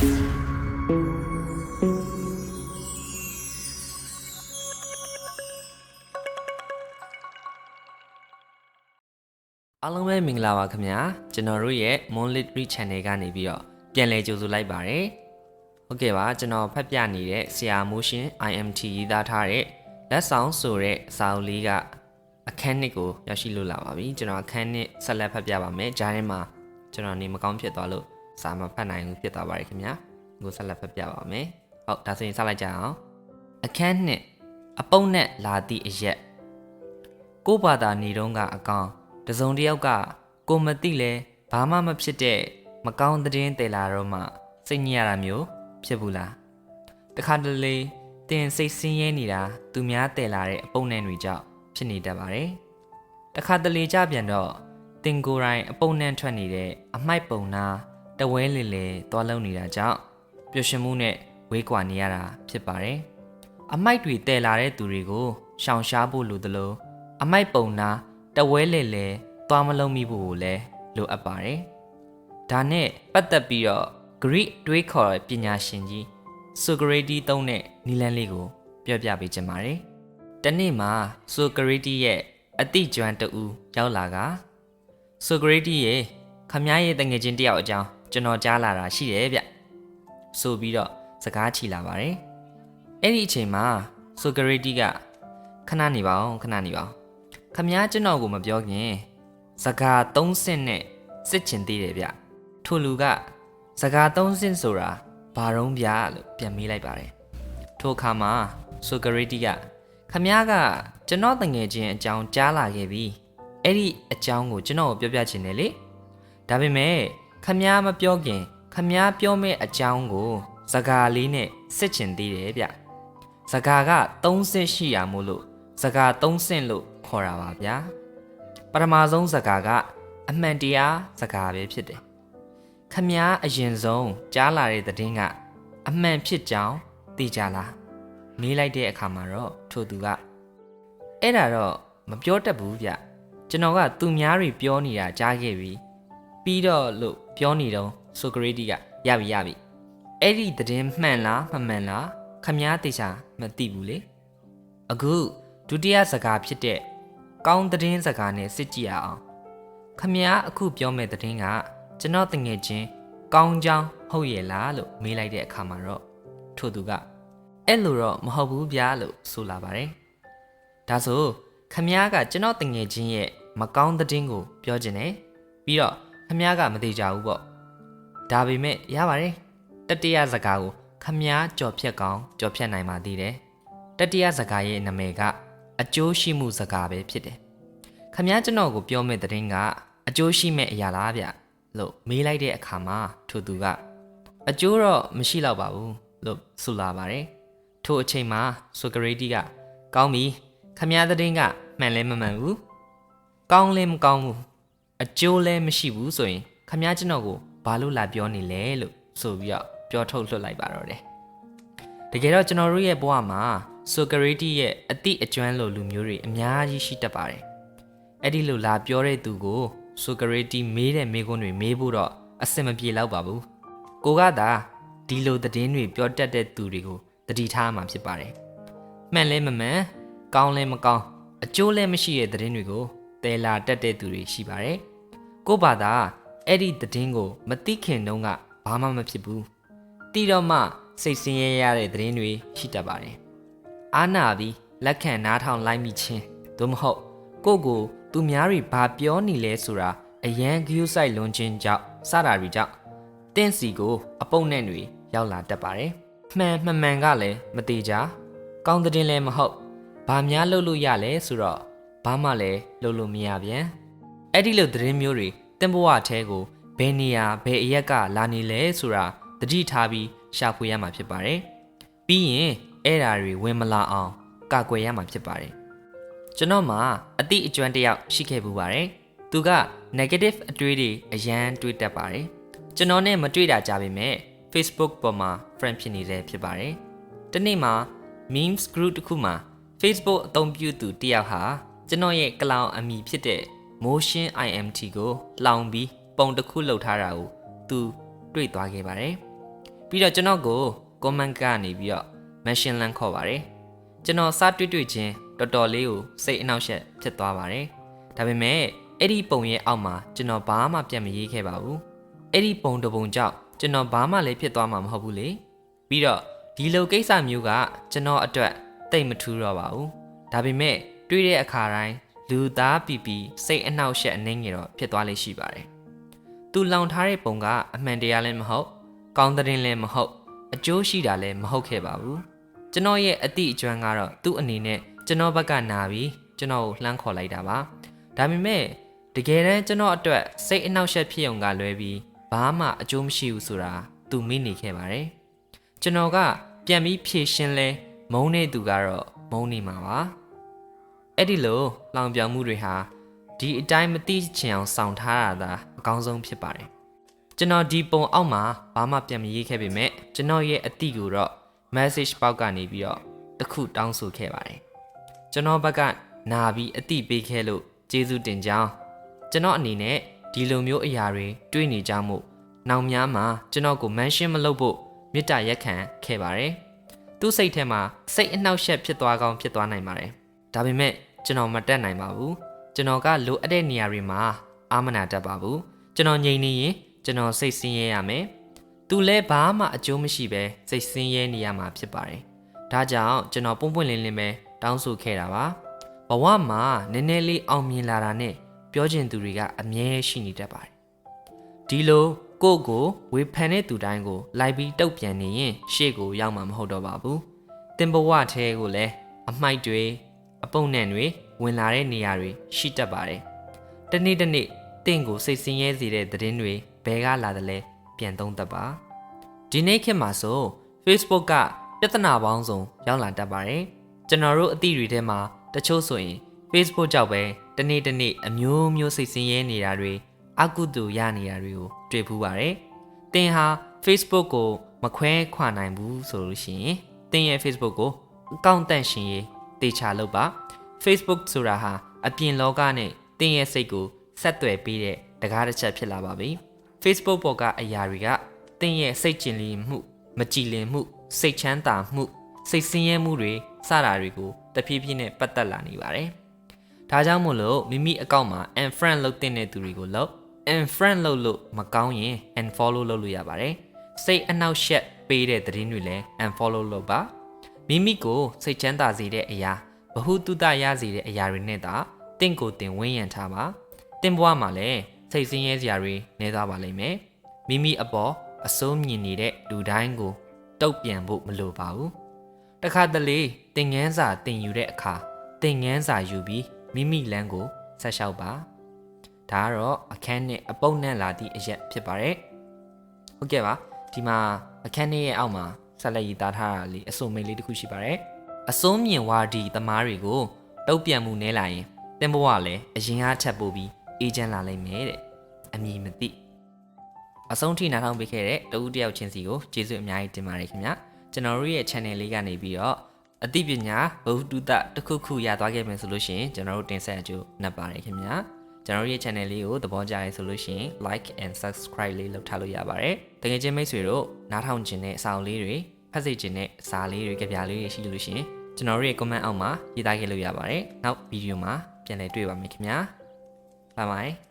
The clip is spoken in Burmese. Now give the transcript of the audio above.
အားလုံးပဲမင်္ဂလာပါခင်ဗျာကျွန်တော်တို့ရဲ့ Monlitry Channel ကနေပြီးတော့ပြန်လည်ကြိုဆိုလိုက်ပါတယ်ဟုတ်ကဲ့ပါကျွန်တော်ဖတ်ပြနေတဲ့ဆရာမိုးရှင် IMT ရေးသားထားတဲ့လက်ဆောင်ဆိုတဲ့စာအုပ်လေးကအခန်းနှစ်ကိုရောက်ရှိလို့လာပါပြီကျွန်တော်အခန်းနှစ်ဆက်လက်ဖတ်ပြပါမယ်ဂျားထဲမှာကျွန်တော်နေမကောင်းဖြစ်သွားလို့ စာမဖတ်နိုင်ဘူးဖြစ်သွားပါတယ်ခင်ဗျာကိုဆက်လက်ဖတ်ပြပါမယ်ဟုတ်ဒါဆိုရင်စလိုက်ကြအောင်အခန်းနှစ်အပုံနဲ့လာသည့်အရက်ကို့ဘာသာနေတော့ကအကောင်တစုံတစ်ယောက်ကကိုမသိလဲဘာမှမဖြစ်တဲ့မကောင်းသတင်းတယ်လာတော့မှစိတ်ညစ်ရတာမျိုးဖြစ်ဘူးလားတခါတလေတင်စိတ်ဆင်းရဲနေတာသူများတယ်လာတဲ့အပုံနဲ့တွေကြောင့်ဖြစ်နေတတ်ပါတယ်တခါတလေကြပြန်တော့တင်ကိုယ်တိုင်အပုံနဲ့ထွက်နေတဲ့အမိုက်ပုံနာ တဝဲလေလေသွားလုံးနေတာကြောင့်ပျော်ရွှင်မှုနဲ့ဝေးကွာနေရတာဖြစ်ပါတယ်အမိုက်တွေတယ်လာတဲ့သူတွေကိုရှောင်ရှားဖို့လိုသလိုအမိုက်ပုံနာတဝဲလေလေသွားမလုံးမိဖို့ကိုလည်းလိုအပ်ပါတယ်။ဒါနဲ့ပတ်သက်ပြီးတော့ Greek တွေးခေါ်တဲ့ပညာရှင်ကြီး Socrates သုံးတဲ့နီလန်းလေးကိုပြောပြပေးချင်ပါတယ်။တနေ့မှာ Socrates ရဲ့အတိကျွမ်းတူရောက်လာက Socrates ရဲ့ခမည်းရဲ့တငယ်ချင်းတယောက်အကြောင်း ကျွန်တော်ကြားလာတာရှိတယ်ဗျ။ဆိုပြီးတော့စကားချီလာပါတယ်။အဲ့ဒီအချိန်မှာ Socrates ကခဏနေပါအောင်ခဏနေပါအောင်ခမည်းကျွန်တော်ကိုမပြောခင်စကားသုံးဆင့်နဲ့စစ်ချင်သေးတယ်ဗျထိုလူကစကားသုံးဆင့်ဆိုတာဘာတုံးဗျလို့ပြန်မေးလိုက်ပါတယ်ထိုအခါမှာဆိုကရေတီကခမည်းကကျွန်တော်တငယ်ချင်းအကြောင်းကြားလာခဲ့ပြီအဲ့ဒီအကြောင်းကိုကျွန်တော်ကိုပြောပြချင်တယ်လေဒါပေမဲ့ ခမည်းမပြောခင်ခမည်းပြောမဲ့အကြောင်းကို စကားလေးနဲ့စစ်ချင်သေးတယ်ဗျစကားကသုံးဆင့်ရှိရမို့လို့စကားသုံးဆင့်လို့ခေါ်တာပါဗျာပထမဆုံးစကားကအမှန်တရားစကားပဲဖြစ်တယ်ခမည်းအရင်ဆုံးကြားလာတဲ့သတင်းကအမှန်ဖြစ်ကြောင်းသိကြလားမေးလိုက်တဲ့အခါမှာတော့ထိုသူကအဲ့ဒါတော့မပြောတတ်ဘူးဗျကျွန်တော်ကသူများတွေပြောနေတာကြားခဲ့ပြီပြီးတော့လို့ ပြောနေတော့ဆိုကရေတီကရပြီရပြီအဲ့ဒီသတင်းမှန်လားမမှန်လားခမည်းတေချာမသိဘူးလေအခုဒုတိယစကားဖြစ်တဲ့ကောင်းသတင်းစကားနဲ့စစ်ကြည့်ရအောင်ခမည်းအခုပြောမဲ့သတင်းကကျွန်တော်တငယ်ချင်းကောင်းကြောင်းဟုတ်ရဲ့လားလို့မေးလိုက်တဲ့အခါမှာတော့ထို့သူကအဲ့လိုတော့မဟုတ်ဘူးဗျာလို့ဆိုလာပါတယ်ဒါဆိုခမည်းကကျွန်တော်တငယ်ချင်းရဲ့မကောင်းသတင်းကိုပြောခြင်းနဲ့ပြီးတော့ ခမည်းကမသေးကြဘူးပေါ့ဒါပေမဲ့ရပါတယ်တတိယစကားကိုခမည်းကြော်ဖြတ်ကောင်းကြော်ဖြတ်နိုင်ပါသေးတယ်တတိယစကားရဲ့နာမည်ကအကျိုးရှိမှုစကားပဲဖြစ်တယ်။ခမည်းကျွန်တော်ကိုပြောမဲ့တဲ့ရင်ကအကျိုးရှိမဲ့အရာလားဗျလို့မေးလိုက်တဲ့အခါမှာထိုသူကအကျိုးတော့မရှိတော့ပါဘူးလို့ဆိုလာပါတယ်။ထိုအချိန်မှာဆိုကရေတီကကောင်းပြီခမည်းတဲ့ရင်ကမှန်လဲမမှန်ဘူး။ကောင်းလဲမကောင်းဘူး။ အကျိုးလဲမရှိဘူးဆိုရင်ခမည်းကျွန်တော်ကိုဘာလို့လာပြောနေလဲလို့ဆိုပြီးတော့ပြောထုတ်လွှတ်လိုက်ပါတော့တယ်။တကယ်တော့ကျွန်တော်တို့ရဲ့ဘဝမှာဆိုကရေတီရဲ့အတိအကျွမ်းလိုလူမျိုးတွေအများကြီးရှိတတ်ပါတယ်။အဲ့ဒီလိုလာပြောတဲ့သူကိုဆိုကရေတီမေးတဲ့မေးခွန်းတွေမေးဖို့တော့အဆင်မပြေတော့ပါဘူး။ကိုကသာဒီလိုသတင်းတွေပြောတတ်တဲ့သူတွေကိုတတိထားမှာဖြစ်ပါတယ်။မှန်လဲမမှန်ကောင်းလဲမကောင်းအကျိုးလဲမရှိတဲ့သတင်းတွေကိုတယ်လာတတ်တဲ့သူတွေရှိပါတယ်။ ကို့ဘာသာအဲ့ဒီသတင်းကို မသိခင်တုန်းကဘာမှမဖြစ်ဘူး။တီတော့မှစိတ်ဆင်းရဲရတဲ့သတင်းတွေရှိတတ်ပါတယ်။အာနာပြီးလက်ခံနားထောင်လိုက်မိချင်းသို့မဟုတ်ကိုကိုသူများတွေဘာပြောနေလဲဆိုတာအရန်ဂယုစိုက်လွန်ခြင်းကြောင့်စတာတွေကြောင့်တင့်စီကို အပုတ်နဲ့တွေရောက်လာတတ်ပါတယ်။မှန်မှန်မှန်ကလည်းမတေချာကောင်းတဲ့လည်းမဟုတ်ဘာများလုပ်လို့ရလဲဆိုတော့ဘာမှလည်းလုပ်လို့မရပြန်။ အဲ့ဒီလိုသတင်းမျိုးတွေတင်ဘဝအဲကိုဘယ်နေရာဘယ်အရက်ကလာနေလဲဆိုတာတတိထားပြီးရှာဖွေရမှာဖြစ်ပါတယ်။ပြီးရင်အဲ့ဓာတွေဝင်မလာအောင်ကာကွယ်ရမှာဖြစ်ပါတယ်ကျွန်တော်မှာအတိအကျွမ်းတစ်ယောက်ရှိခဲ့ပူပါတယ်သူက negative အတွေးတွေအရန်တွေးတတ်ပါတယ်ကျွန်တော်နဲ့မတွေ့တာကြပါပဲ Facebook ပေါ်မှာ friend ဖြစ်နေတဲ့ဖြစ်ပါတယ်တနေ့မှာ memes group တစ်ခုမှာ Facebook အသုံးပြုသူတယောက်ဟာကျွန်တော်ရဲ့ကလောင်အမည်ဖြစ်တဲ့ motion imt ကိုလောင်ပြီးပုံတစ်ခုလှုပ်ထားတာကိုသူတွေ့သွားခဲ့ပါတယ်ပြီးတော့ကျွန်တော်ကို comment ကနေပြီးတော့ mention လမ်းခေါ်ပါတယ်ကျွန်တော်စတွေ့တွေ့ချင်းတော်တော်လေးကိုစိတ်အနှောက်အယှက်ဖြစ်သွားပါတယ်ဒါပေမဲ့အဲ့ဒီပုံရဲ့အောက်မှာကျွန်တော်ဘာမှပြန်မရေးခဲ့ပါဘူးအဲ့ဒီပုံတစ်ပုံကြောင့်ကျွန်တော်ဘာမှလည်းဖြစ်သွားမှာမဟုတ်ဘူးလေပြီးတော့ဒီလိုကိစ္စမျိုးကကျွန်တော်အတွက်တိတ်မထူးတော့ပါဘူးဒါပေမဲ့တွေ့တဲ့အခါတိုင်း လူသားပီပီစိတ်အနှောက်အယှက်အနှင်းငယ်တော့ဖြစ်သွားလိမ့်ရှိပါတယ်သူလောင်ထားတဲ့ပုံကအမှန်တရားလည်းမဟုတ်ကောင်းတဲ့ရင်လည်းမဟုတ်အကျိုးရှိတာလည်းမဟုတ်ခဲ့ပါဘူးကျွန်တော်ရဲ့အတိအကျွမ်းကတော့သူ့အနေနဲ့ကျွန်တော်ဘက်ကနာပြီးကျွန်တော်ကိုလှမ်းခေါ်လိုက်တာပါဒါပေမဲ့တကယ်တမ်းကျွန်တော်အတွက်စိတ်အနှောက်အယှက်ဖြစ်ုံကလွဲပြီးဘာမှအကျိုးမရှိဘူးဆိုတာသူမိနေခဲ့ပါတယ်ကျွန်တော်ကပြန်ပြီးဖြေရှင်းလဲမုန်းနေသူကတော့မုန်းနေမှာပါ အဲ့ဒီလိုလောင်ပြောင်မှုတွေဟာဒီအတိုင်းမသိချင်အောင်စောင့်ထားတာသာအကောင်းဆုံးဖြစ်ပါတယ်ကျွန်တော်ဒီပုံအောက်မှာဘာမှပြန်မရေးခဲ့ပေမဲ့ကျွန်တော်ရဲ့အတိကိုတော့ message ပေါက်ကနေပြီးတော့တစ်ခုတောင်းဆိုခဲ့ပါတယ်ကျွန်တော်ဘက်ကနာပြီးအတိပေးခဲ့လို့ကျေးဇူးတင်ကြောင်းကျွန်တော်အနေနဲ့ဒီလိုမျိုးအရာတွေတွေးနေကြမှုနောင်များမှာကျွန်တော်ကို mention မလုပ်ဖို့မေတ္တာရက်ခံခဲ့ပါတယ်သူ့စိတ်ထဲမှာစိတ်အနှောက်အယှက်ဖြစ်သွားကောင်းဖြစ်သွားနိုင်ပါတယ်ဒါပေမဲ့ ကျွန်တော်မတက်နိုင်ပါဘူးကျွန်တော်ကလိုအပ်တဲ့နေရာတွေမှာအာမနာတတ်ပါဘူးကျွန်တော်ငြိမ်နေရင်ကျွန်တော်စိတ်ဆင်းရဲရမယ်သူလည်းဘာမှအကျိုးမရှိပဲစိတ်ဆင်းရဲနေရမှာဖြစ်ပါတယ်ဒါကြောင့်ကျွန်တော်ပုံပွင့်လင်းလင်းပဲတောင်းဆိုခဲ့တာပါဘဝမှာနည်းနည်းလေးအောင်မြင်လာတာနဲ့ပြောချင်သူတွေကအမြဲရှိနေတတ်ပါတယ်ဒီလိုကိုယ့်ကိုဝေဖန်တဲ့သူတိုင်းကိုလိုက်ပြီးတုတ်ပြန်နေရင်ရှေ့ကိုရောက်မှာမဟုတ်တော့ပါဘူးတင်ဘဝထဲကိုလည်းအမိုက်တွေ အပုံနဲ့တွေဝင်လာတဲ့နေရာတွေရှိတတ်ပါတယ်တနေ့တနေ့တင့်ကိုစိတ်ဆင်းရဲစေတဲ့သတင်းတွေဘယ်ကလာတယ်လဲပြန်သုံးသပ်ပါဒီနေ့ခေတ်မှာဆို Facebook ကပြဿနာပေါင်းစုံရောက်လာတတ်ပါတယ်ကျွန်တော်တို့အသည့်တွေထဲမှာတချို့ဆိုရင် Facebook ကြောင့်ပဲတနေ့တနေ့အမျိုးမျိုးစိတ်ဆင်းရဲနေတာတွေအကုသိုလ်ရနေတာတွေကိုတွေ့ဖူးပါတယ်။သင်ဟာ Facebook ကိုမခွဲခွာနိုင်ဘူးဆိုလို့ရှိရင်သင်ရဲ့ Facebook ကိုအကောင့်တန့်ရှင်ရေး တေချာလုပ်ပါ Facebook ဆိုတာဟာအပြင်လောကနဲ့သင်ရဲ့စိတ်ကိုဆက်သွယ်ပေးတဲ့တကားတစ်ချက်ဖြစ်လာပါပြီ။ Facebook ပေါ်ကအရာတွေကသင်ရဲ့စိတ်ကျင်လည်မှု မကြည်လင်မှု စိတ်ချမ်းသာမှု စိတ်ဆင်းရဲမှုတွေစတာတွေကိုတဖြည်းဖြည်းနဲ့ပတ်သက်လာနေပါတယ်။ဒါကြောင့်မို့လို့မိမိအကောင့်မှာ unfriend လုပ်တဲ့သူတွေကိုလုပ် unfriend လုပ်လို့မကောင်းရင် unfollow လုပ်လို့ရပါတယ်။စိတ်အနှောက်အယှက်ပေးတဲ့သတင်းတွေလည်း unfollow လုပ်ပါ။ မိမိကိုစိတ်ချမ်းသာစေတဲ့အရာဘ ഹു တုတရစေတဲ့အရာတွေနဲ့သာတင့်ကိုတင်ဝင်းရံထားပါ။တင်ဘွားမှာလည်းစိတ်ဆင်းရဲစရာတွေနေသွားပါလိမ့်မယ်။မိမိအပေါ်အစိုးမြင်နေတဲ့လူတိုင်းကိုတုတ်ပြန်ဖို့မလိုပါဘူး။တခါတလေတင်ငန်းစာတင်ယူတဲ့အခါတင်ငန်းစာယူပြီးမိမိလမ်းကိုဆက်လျှောက်ပါ။ဒါကတော့အခန်းနဲ့အပုပ်နဲ့လာသည့်အရက်ဖြစ်ပါတယ်။ဟုတ်ကဲ့ပါဒီမှာအခန်းနဲ့ရဲ့အောက်မှာ ဆက်လက်ရေးသားထားတာလေးအစုံမိတ်လေးတစ်ခုရှိပါတယ်။အစုံမြင်ဝါဒီသမားတွေကိုတုတ်ပြန်မှုနဲလာရင်တင်ဘဝလည်းအရင်အားထပ်ပို့ပြီးအေဂျင့်လာလိမ့်မယ်တဲ့အမည်မသိအဆုံးထိနားထောင်ပေးခဲ့တဲ့တဦးတယောက်ချင်းစီကိုကျေးဇူးအများကြီးတင်ပါတယ်ခင်ဗျာကျွန်တော်တို့ရဲ့ channel လေးကနေပြီးတော့အသိပညာဘဝတုတတစ်ခုခုရသွားခဲ့မယ်ဆိုလို့ရှိရင်ကျွန်တော်တို့တင်ဆက်အကျိုးနှပ်ပါတယ်ခင်ဗျာကျွန်တော်တို့ရဲ့ channel လေးကိုသဘောကျရဲဆိုလို့ရှိရင် like and subscribe လေးလုပ်ထားလို့ရပါတယ်တကယ်ချင်းမိတ်ဆွေတို့နားထောင်ခြင်းနဲ့အဆောင်လေးတွေ ဖတ်စေခြင်းနဲ့စာလေးတွေကြပြလေးတွေရှိလို့ရှိရင်ကျွန်တော်တို့ရဲ့ comment အောက်မှာရေးသားခဲ့လို့ရပါတယ်နောက်ဗီဒီယိုမှာပြန်လည်တွေ့ပါမယ်ခင်ဗျာ Bye bye